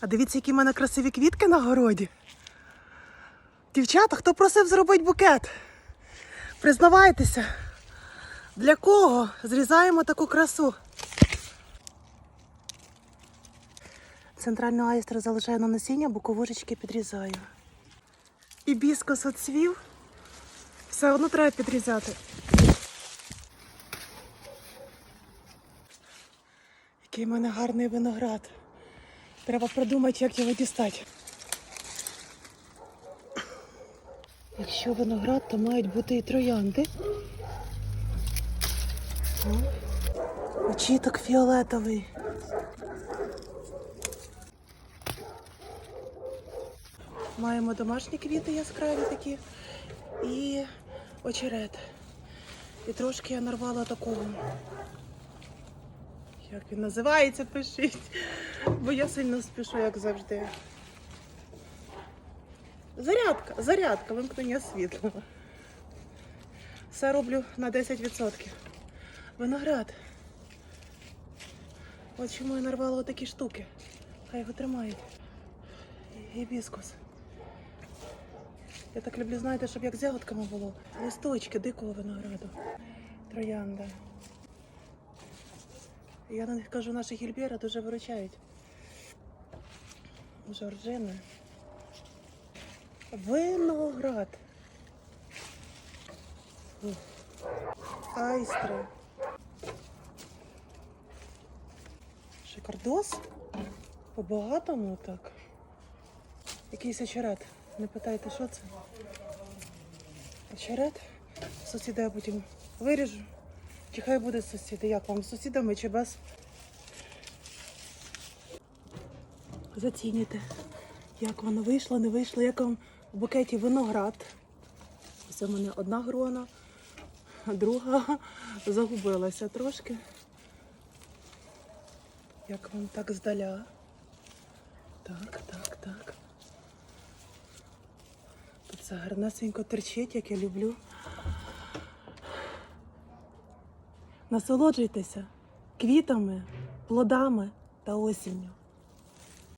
А дивіться, які в мене красиві квітки на городі. Дівчата, хто просив зробити букет? Признавайтеся, для кого зрізаємо таку красу? Центральну айстру залишаю на насіння, боковушечки підрізаю. І біскос оцвів. Все одно треба підрізати. Який в мене гарний виноград. Треба продумати, як його дістати. Якщо виноград, то мають бути і троянди. Очіток фіолетовий. Маємо домашні квіти яскраві такі і очерет. І трошки я нарвала такого. Як він називається, пишіть. Бо я сильно спішу, як завжди. Зарядка, зарядка, вимкнення світла. Все роблю на 10%. Виноград. От чому я нарвала отакі штуки. Хай його тримають. Гібіскус. Я так люблю, знаєте, щоб як з ягодками було. Листочки дикого винограду. Троянда. Я на них кажу, наші гільбєра дуже виручають. Жоржини. Виноград. Ух. Айстри. Шикардос. По-багатому так. Якийсь очерет. Не питайте, що це? Очерет. Сусіда я потім виріжу. Чи хай буде сусіди? Як вам з сусідами чи без? Зацінюйте, як воно вийшло, не вийшло, як вам в букеті виноград. Ось у мене одна грона, друга загубилася трошки. Як вам так здаля? Так, так, так. Тут все гарнесенько терчить, як я люблю. Насолоджуйтеся квітами, плодами та осінню.